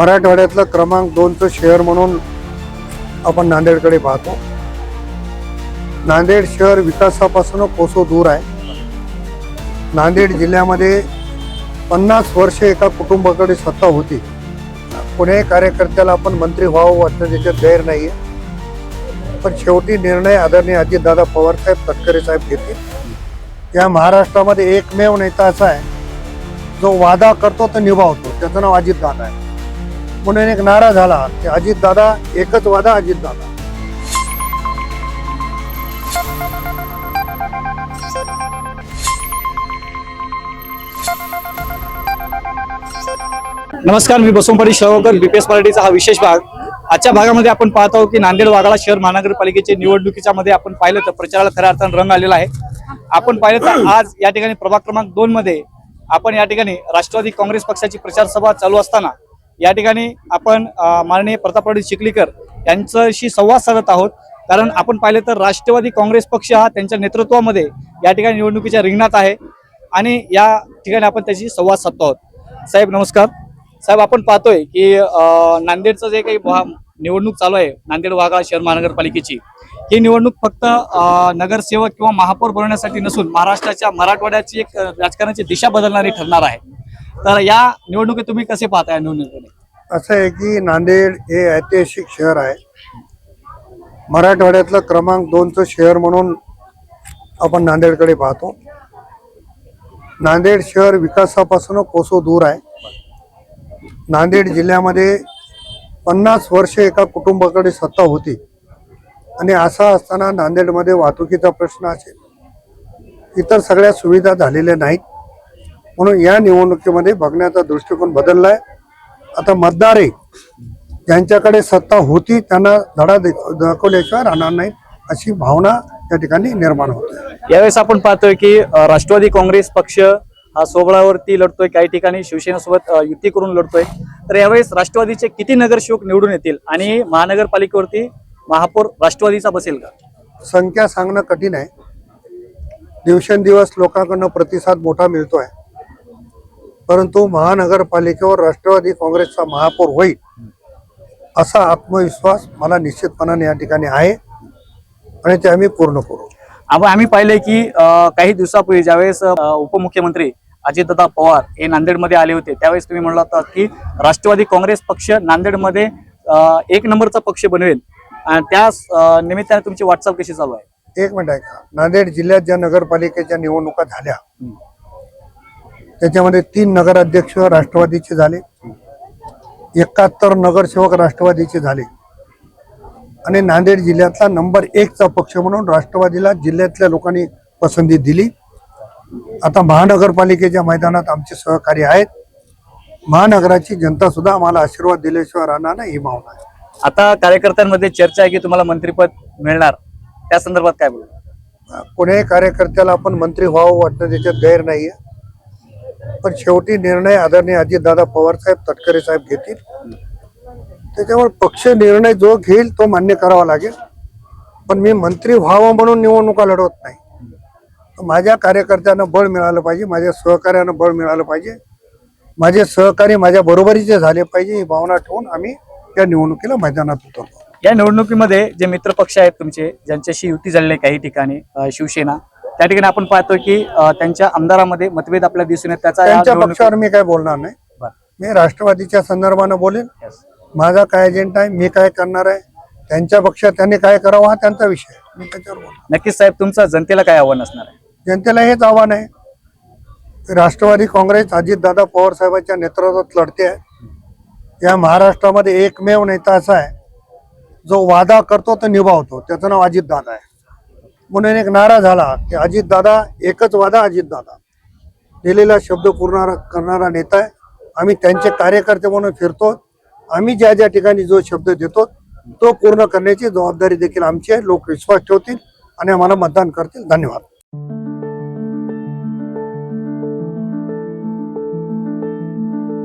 मराठवाड्यातलं क्रमांक दोनचं शहर म्हणून आपण नांदेडकडे पाहतो. नांदेड शहर विकासापासून कोसो दूर आहे. नांदेड जिल्ह्यामध्ये पन्नास वर्षे एका कुटुंबाकडे सत्ता होती. कोण्याही कार्यकर्त्याला आपण मंत्री व्हावं वाटणं त्याच्यात गैर नाही आहे पण शेवटी निर्णय आदरणीय अजितदादा पवारसाहेब तटकरे साहेब घेतील. या महाराष्ट्रामध्ये एकमेव नेता असा आहे. जो वादा करतो तो निभावतो. त्याचं नाव अजितदादा आहे. म्हणून एक नारा झाला की अजितदादा एकच वादा अजितदादा. नमस्कार मी बसवंपडी शवकर बीपीएस मराठीचा हा विशेष भाग. आजच्या भागामध्ये आपण पाहत आहोत की नांदेड वाघाळा शहर महानगरपालिकेचे निवडणुकीच्या मध्ये आपण पाहिलं तर प्रचाराला खऱ्या अर्थानं रंग आलेला आहे. आपण पाहिलं तर आज या ठिकाणी प्रभाग क्रमांक दोन मध्ये आपण या ठिकाणी राष्ट्रवादी काँग्रेस पक्षाची प्रचार सभा चालू असताना या ठिकाणी आपण माननीय प्रतापराव चिखलीकर यांच्याशी संवाद साधत आहोत. कारण आपण पाहिलं तर राष्ट्रवादी काँग्रेस पक्ष हा त्यांच्या नेतृत्वामध्ये या ठिकाणी निवडणुकीच्या रिंगणात आहे आणि या ठिकाणी आपण त्याशी संवाद साधतो आहोत. साहेब नमस्कार. साहेब आपण पाहतोय की नांदेडचं जे काही भा- निवडणूक चालू आहे नांदेड वाघा शहर महानगरपालिकेची. ही निवडणूक फक्त नगरसेवक किंवा महापौर बनवण्यासाठी नसून महाराष्ट्राच्या मराठवाड्याची एक राजकारणाची दिशा बदलणारी ठरणार आहे. तर या निवडणुकीत तुम्ही कसे पाहताय निवडणुकीने असं आहे की नांदेड हे ऐतिहासिक शहर आहे. मराठवाड्यातलं क्रमांक दोनचं शहर म्हणून आपण नांदेडकडे पाहतो. नांदेड शहर विकासापासून कोसो दूर आहे. नांदेड जिल्ह्यामध्ये पन्नास वर्षे एका कुटुंबाकडे सत्ता होती. आणि असं असताना नांदेडमध्ये वाहतुकीचा प्रश्न असेल. इतर सगळ्या सुविधा झालेल्या नाहीत. म्हणून या निवडणुकीमध्ये बघण्याचा दृष्टिकोन बदलला आहे आता मतदार आहे ज्यांच्याकडे सत्ता होती त्यांना धडा दाखवल्याशिवाय राहणार नाही अशी भावना या ठिकाणी निर्माण होते यावेळेस आपण पाहतोय की राष्ट्रवादी काँग्रेस पक्ष हा सोबळावरती लढतोय. काही ठिकाणी शिवसेनेसोबत युती करून लढतोय. तर यावेळेस राष्ट्रवादीचे किती नगरसेवक निवडून येतील आणि महानगरपालिकेवरती महापौर राष्ट्रवादीचा बसेल का? संख्या सांगणं कठीण आहे. दिवसेंदिवस लोकांकडनं प्रतिसाद मोठा मिळतोय. परंतु महानगरपालिकेवर राष्ट्रवादी काँग्रेसचा महापौर होईल असा आत्मविश्वास मला निश्चितपणाने या ठिकाणी आहे आणि ते आम्ही पूर्ण करू. आम्ही पाहिलंय की काही दिवसापूर्वी ज्यावेळेस उपमुख्यमंत्री अजितदादा पवार हे नांदेडमध्ये आले होते. त्यावेळेस तुम्ही म्हणला होता की राष्ट्रवादी काँग्रेस पक्ष नांदेडमध्ये एक नंबरचा पक्ष बनवेल आणि त्या निमित्ताने तुमची वाटचाल कशी चालू आहे? एक मिनिट ऐका. नांदेड जिल्ह्यात ज्या नगरपालिकेच्या निवडणुका झाल्या त्याच्यामध्ये तीन नगराध्यक्ष राष्ट्रवादीचे झाले. एकाहत्तर नगरसेवक राष्ट्रवादीचे झाले. आणि नांदेड जिल्ह्यातला नंबर एकचा पक्ष म्हणून राष्ट्रवादीला जिल्ह्यातल्या लोकांनी पसंती दिली. आता महानगरपालिकेच्या मैदानात आमचे सहकारी आहेत. महानगराची जनता सुद्धा आम्हाला आशीर्वाद दिल्याशिवाय राहणार नाही ही भावना आहे. आता कार्यकर्त्यांमध्ये चर्चा आहे की तुम्हाला मंत्रिपद मिळणार. त्या संदर्भात काय बोलू कोण्याही कार्यकर्त्याला आपण मंत्री व्हावं वाटणं त्याच्यात गैर नाहीये. पण शेवटी निर्णय आदरणीय अजितदादा पवार साहेब तटकरे साहेब घेतील. त्याच्यावर पक्ष निर्णय जो घेईल तो मान्य करावा लागेल. पण मी मंत्री व्हावं म्हणून निवडणुका लढवत नाही. माझ्या कार्यकर्त्यांना बळ मिळालं पाहिजे माझ्या सहकार्यानं बळ मिळालं पाहिजे. माझे सहकारी माझ्या बरोबरीचे झाले पाहिजे ही भावना ठेवून आम्ही या निवडणुकीला मैदानात उतरतो या निवडणुकीमध्ये जे मित्र पक्ष आहेत तुमचे ज्यांच्याशी युती झालेली आहे काही ठिकाणी शिवसेना त्या ठिकाणी आपण पाहतो की त्यांच्या आमदारामध्ये मतभेद आपल्याला दिसून येत. त्याचा त्यांच्या पक्षावर मी काय बोलणार नाही. मी राष्ट्रवादीच्या संदर्भानं बोलेन. माझा काय एजेंडा आहे मी काय करणार आहे त्यांच्या पक्षात त्यांनी काय करावं हा त्यांचा विषय. मी त्याच्यावर बोलणार नक्कीच साहेब तुमचं जनतेला काय आव्हान असणार आहे? जनतेला हेच आव्हान आहे. राष्ट्रवादी काँग्रेस अजितदादा पवारसाहेबांच्या नेतृत्वात लढते आहे. या महाराष्ट्रामध्ये एकमेव नेता असा आहे जो वादा करतो तो निभावतो. त्याचं नाव अजितदादा आहे. म्हणून एक नारा झाला की अजितदादा एकच वादा अजितदादा. दिलेला शब्द पूर्ण करणारा नेता आहे. आम्ही त्यांचे कार्यकर्ते म्हणून फिरतो. आम्ही ज्या ज्या ठिकाणी जो शब्द देतो तो पूर्ण करण्याची जबाबदारी देखील आमची आहे. लोक विश्वास ठेवतील आणि आम्हाला मतदान करतील. धन्यवाद.